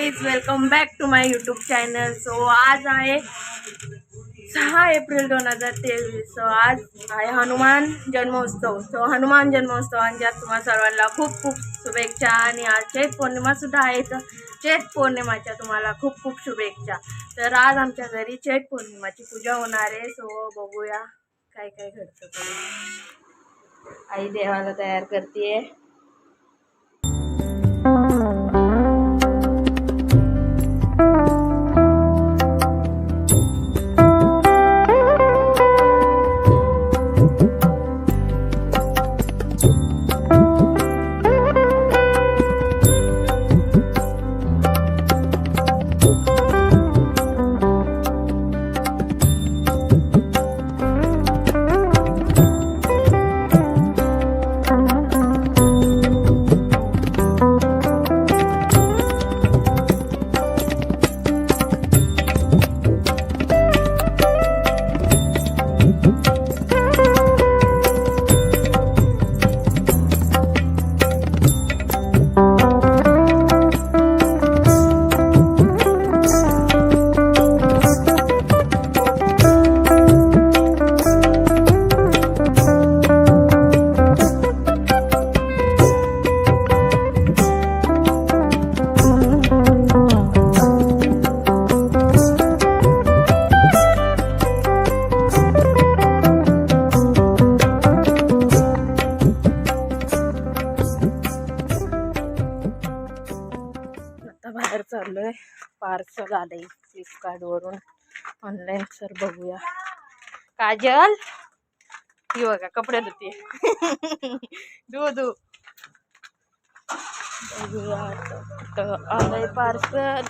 Guys welcome back to my YouTube channel so आज आहे सहा एप्रिल दोन हजार तेवीस. सो आज आहे हनुमान जन्मोत्सव. सो हनुमान जन्मोत्सवांच्या तुम्हा सर्वांना खूप खूप शुभेच्छा आणि आज चैत पौर्णिमासुद्धा आहे. तर चैत पौर्णिमाच्या तुम्हाला खूप खूप शुभेच्छा. तर आज आमच्या घरी चैत पौर्णिमाची पूजा होणार आहे. सो बघूया काय काय घडतं. आई देवाला तयार करते झालं आहे फ्लिपकार्टवरून ऑनलाईन सर बघूया. काजल? ही बघा कपडे धुते धु धु. बघूया आलंय पार्सल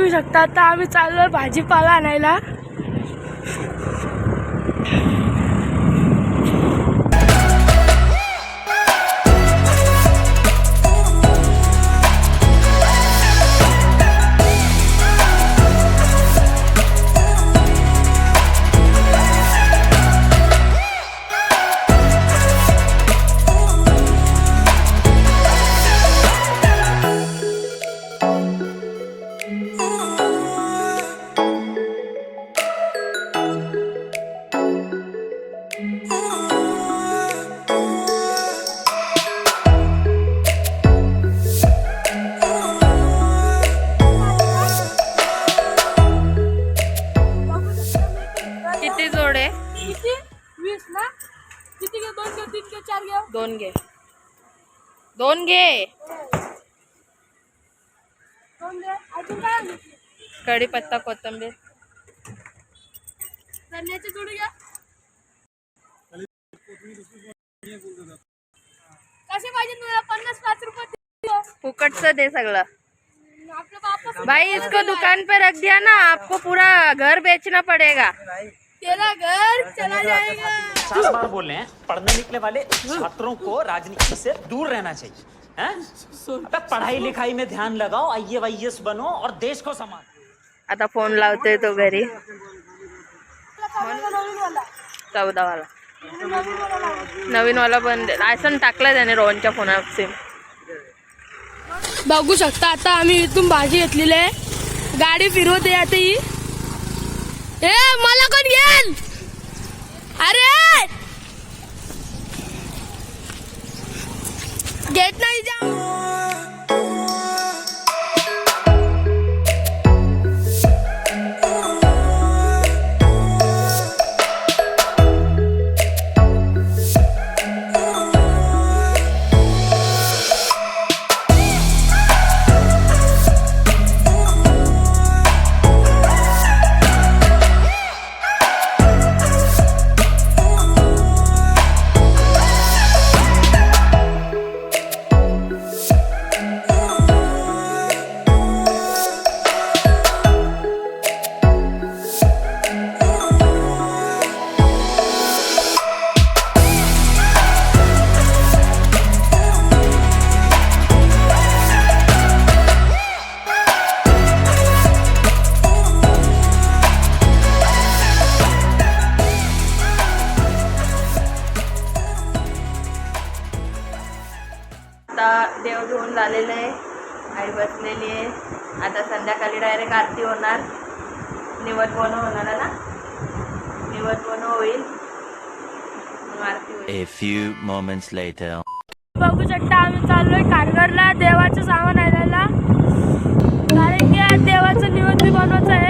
बघू शकता. आता आम्ही चाललो भाजीपाला आणायला. दोन घे? कढीपत्ता कोथिंबीर. कसे पाहिजे तुला? पन्नास पाच रुपये फुकटचं दे सगळं. भाई इसको दुकान पे रख दिया ना आपको पूरा घर बेचना पड़ेगा. तेरा घर चला जाएगा. चार बार बोल रहे हैं पढ़ने निकले वाले छात्रों को राजनीति से दूर रहना चाहिए हैं? अबे पढ़ाई लिखाई में ध्यान लगाओ आई वाई बनो और देश को संभालो। आता फोन लावतोय तो घरी। नवीनवाला. नवीन वाला पण लायसन टाकलं त्याने रोहनच्या फोनात सिम बघू शकता आता आम्ही इथून भाजी घेतलेली आहे. गाडी फिरवते आता ही. ए मला कोण घेल અરે! ગેટ નહીં જાઉં. संध्याकाळी डायरेक्ट आरती होणार. निवड बोन होणार आहे ना? निवड बोन होईल. आरती होईल. A few moments later. बघू शकता आम्ही चाललोय कारगरला देवाचं सामान आणायला. कारण की आज देवाचं निवृत्ती बनवायचं आहे.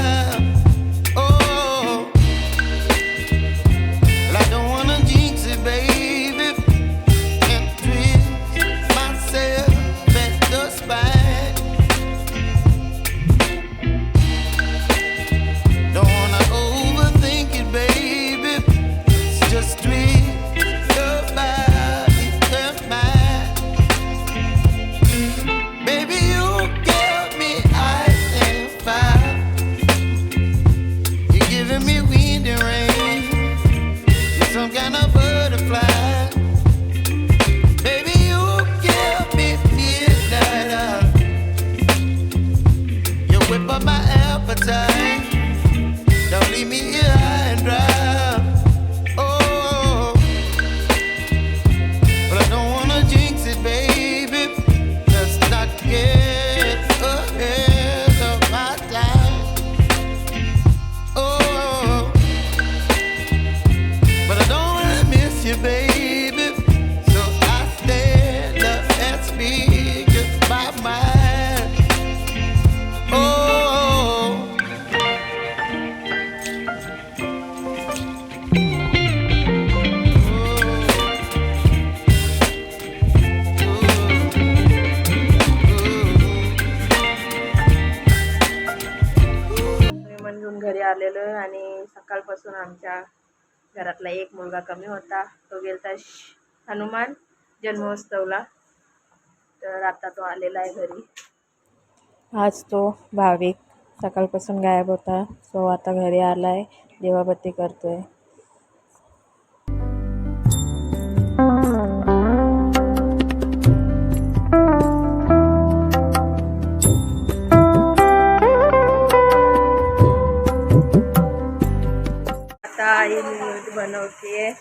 and a bird. सकाळपासून आमच्या घरातला एक मुलगा कमी होता. तो गेलता श- हनुमान जन्मोत्सवला. तर आता तो आलेला आहे घरी. आज तो भाविक सकाळपासून गायब होता. सो आता घरी आला आहे देवाबत्ती करतोय. आहे बनवते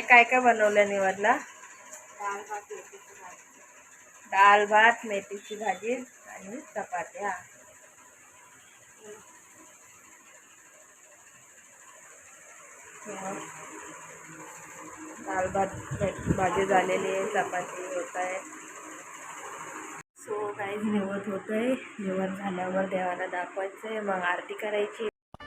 काय काय बनवलं निवडला? डाळ भात मेथीची भाजी. आणि चपात्या. डाळ भात मेथीची भाजी झालेली आहे चपाती होत आहे. सो काही निवड होत आहे निवड झाल्यावर देवाला दाखवायचं आहे मग आरती करायची.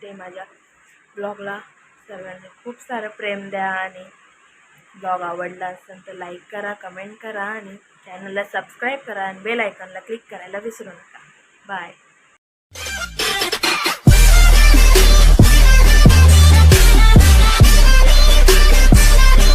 Send माझ्या ब्लॉगला. सर्वांनी खूप सारं प्रेम द्या आणि ब्लॉग आवडला असेल तर लाईक करा कमेंट करा आणि चॅनलला सबस्क्राईब करा आणि बेल आयकॉनला क्लिक करायला विसरू नका. बाय